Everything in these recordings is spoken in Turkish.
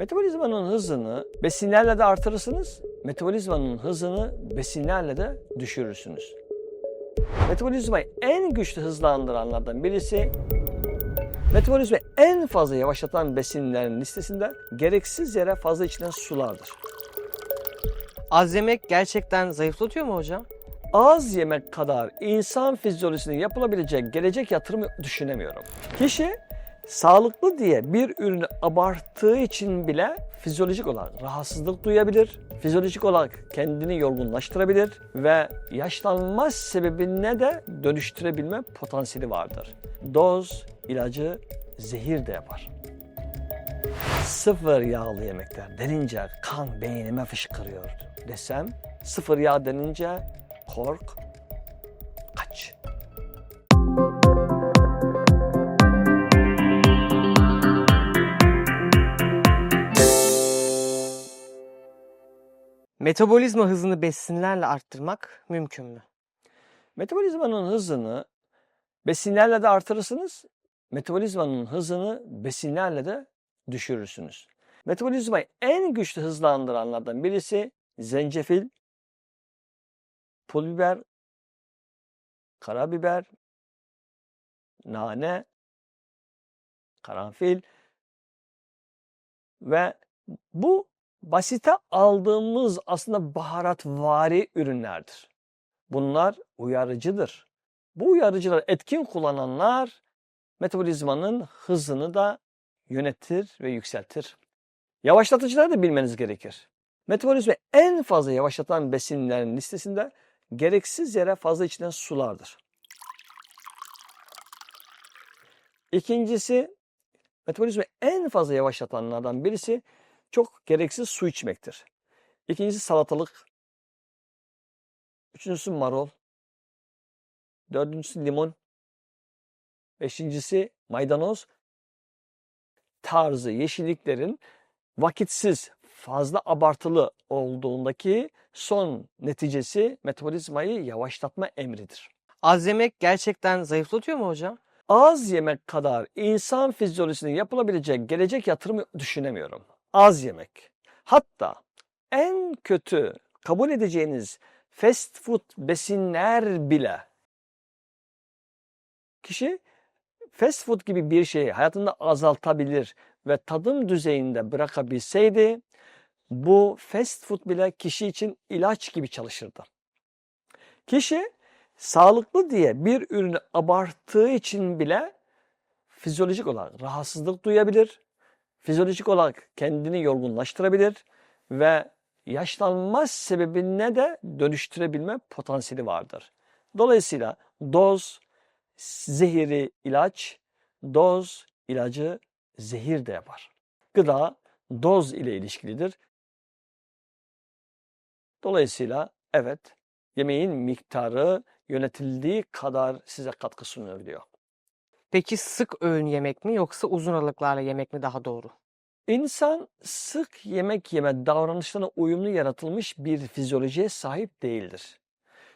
Metabolizmanın hızını besinlerle de artırırsınız. Metabolizmanın hızını besinlerle de düşürürsünüz. Metabolizmayı en güçlü hızlandıranlardan birisi metabolizmayı en fazla yavaşlatan besinlerin listesinde gereksiz yere fazla içilen sulardır. Az yemek gerçekten zayıflatıyor mu hocam? Az yemek kadar insan fizyolojisine yapılabilecek gelecek yatırımı düşünemiyorum. Kişi sağlıklı diye bir ürünü abarttığı için bile fizyolojik olarak rahatsızlık duyabilir, fizyolojik olarak kendini yorgunlaştırabilir ve yaşlanma sebebine de dönüştürebilme potansiyeli vardır. Doz ilacı zehir de yapar. Sıfır yağlı yemekler denince kan beynime fışkırıyor desem, sıfır yağ denince kork, Metabolizma hızını besinlerle arttırmak mümkün mü? Metabolizmanın hızını besinlerle de artırırsınız. Metabolizmanın hızını besinlerle de düşürürsünüz. Metabolizmayı en güçlü hızlandıranlardan birisi zencefil, pul biber, karabiber, nane, karanfil ve bu basite aldığımız aslında baharatvari ürünlerdir. Bunlar uyarıcıdır. Bu uyarıcılar etkin kullananlar metabolizmanın hızını da yönetir ve yükseltir. Yavaşlatıcıları da bilmeniz gerekir. Metabolizmayı en fazla yavaşlatan besinlerin listesinde gereksiz yere fazla içilen sulardır. İkincisi, metabolizmayı en fazla yavaşlatanlardan birisi çok gereksiz su içmektir. İkincisi salatalık. Üçüncüsü marul. Dördüncüsü limon. Beşincisi maydanoz tarzı yeşilliklerin vakitsiz, fazla abartılı olduğundaki son neticesi metabolizmayı yavaşlatma emridir. Az yemek gerçekten zayıflatıyor mu hocam? Az yemek kadar insan fizyolojisine yapılabilecek gelecek yatırımı düşünemiyorum. Az yemek. Hatta en kötü kabul edeceğiniz fast food besinler bile kişi fast food gibi bir şeyi hayatında azaltabilir ve tadım düzeyinde bırakabilseydi bu fast food bile kişi için ilaç gibi çalışırdı. Kişi sağlıklı diye bir ürünü abarttığı için bile fizyolojik olarak rahatsızlık duyabilir, fizyolojik olarak kendini yorgunlaştırabilir ve yaşlanma sebebine de dönüştürebilme potansiyeli vardır. Dolayısıyla doz zehiri ilaç, doz ilacı zehir de yapar. Gıda doz ile ilişkilidir. Dolayısıyla evet yemeğin miktarı yönetildiği kadar size katkı sunabiliyor. Peki sık öğün yemek mi yoksa uzun aralıklarla yemek mi daha doğru? İnsan sık yemek yeme davranışlarına uyumlu yaratılmış bir fizyolojiye sahip değildir.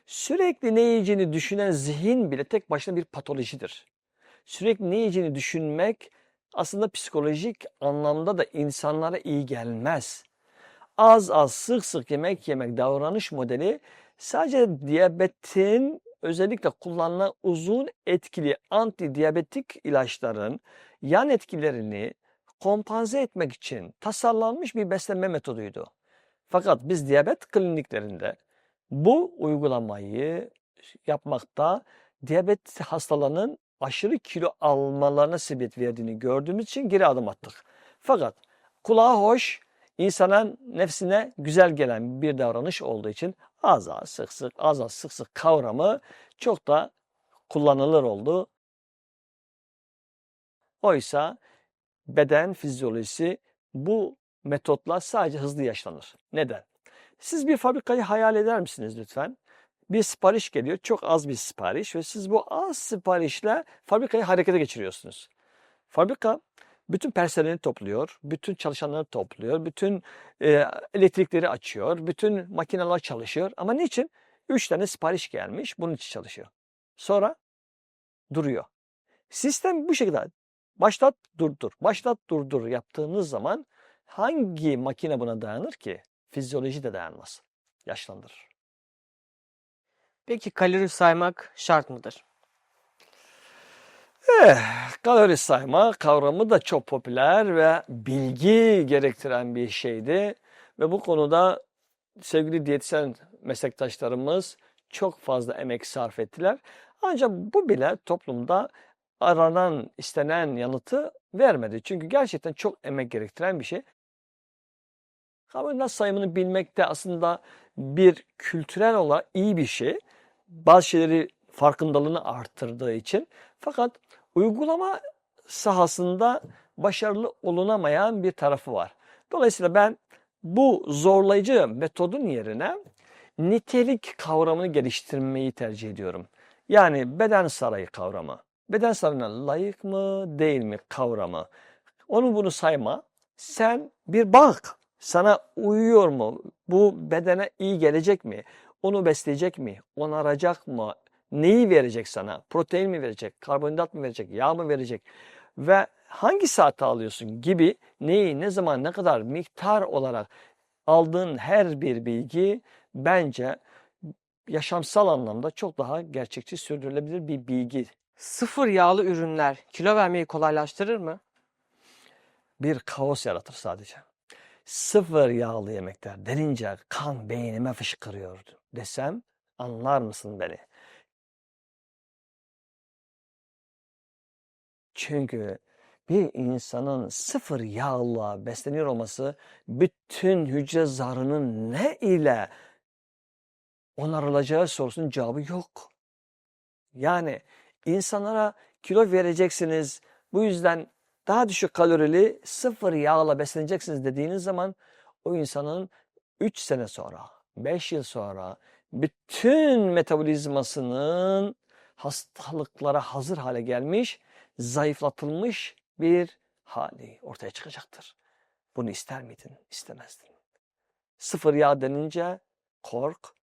Sürekli ne yiyeceğini düşünen zihin bile tek başına bir patolojidir. Sürekli ne yiyeceğini düşünmek aslında psikolojik anlamda da insanlara iyi gelmez. Az az sık sık yemek yemek davranış modeli sadece diyabetin özellikle kullanılan uzun etkili antidiyabetik ilaçların yan etkilerini kompanze etmek için tasarlanmış bir beslenme metoduydu. Fakat biz diyabet kliniklerinde bu uygulamayı yapmakta diyabet hastalarının aşırı kilo almalarına sebebiyet verdiğini gördüğümüz için geri adım attık. Fakat kulağa hoş, insana nefsine güzel gelen bir davranış olduğu için az az sık sık az az sık sık kavramı çok da kullanılır oldu. Oysa beden fizyolojisi bu metotla sadece hızlı yaşlanır. Neden? Siz bir fabrikayı hayal eder misiniz lütfen? Bir sipariş geliyor, çok az bir sipariş ve siz bu az siparişle fabrikayı harekete geçiriyorsunuz. Fabrika bütün personeli topluyor, bütün çalışanları topluyor, bütün e, elektrikleri açıyor, bütün makineler çalışıyor. Ama niçin? Üç tane sipariş gelmiş, bunun için çalışıyor. Sonra duruyor. Sistem bu şekilde başlat durdur, başlat durdur yaptığınız zaman hangi makine buna dayanır ki? Fizyoloji de dayanmaz. Yaşlandırır. Peki kalori saymak şart mıdır? Eh, kalori sayma kavramı da çok popüler ve bilgi gerektiren bir şeydi. Ve bu konuda sevgili diyetisyen meslektaşlarımız çok fazla emek sarf ettiler. Ancak bu bile toplumda aranan, istenen yanıtı vermedi. Çünkü gerçekten çok emek gerektiren bir şey. Karbonhidrat sayımını bilmek de aslında bir kültürel olarak iyi bir şey. Bazı şeyleri farkındalığını arttırdığı için. Fakat uygulama sahasında başarılı olunamayan bir tarafı var. Dolayısıyla ben bu zorlayıcı metodun yerine nitelik kavramını geliştirmeyi tercih ediyorum. Yani beden sarayı kavramı. Beden sarayına layık mı değil mi kavramı. Onu bunu sayma. Sen bir bak. Sana uyuyor mu? Bu bedene iyi gelecek mi? Onu besleyecek mi? Onaracak mı? Neyi verecek sana? Protein mi verecek? Karbonhidrat mı verecek? Yağ mı verecek? Ve hangi saatte alıyorsun gibi neyi, ne zaman, ne kadar miktar olarak aldığın her bir bilgi bence yaşamsal anlamda çok daha gerçekçi sürdürülebilir bir bilgi. Sıfır yağlı ürünler kilo vermeyi kolaylaştırır mı? Bir kaos yaratır sadece. Sıfır yağlı yemekler denince kan beynime fışkırıyordu desem anlar mısın beni? Çünkü bir insanın sıfır yağla besleniyor olması bütün hücre zarının ne ile onarılacağı sorusunun cevabı yok. Yani insanlara kilo vereceksiniz, bu yüzden daha düşük kalorili sıfır yağla besleneceksiniz dediğiniz zaman o insanın 3 sene sonra, 5 yıl sonra bütün metabolizmasının hastalıklara hazır hale gelmiş, zayıflatılmış bir hali ortaya çıkacaktır. Bunu ister miydin? İstemezdin. Sıfır yağ denince kork.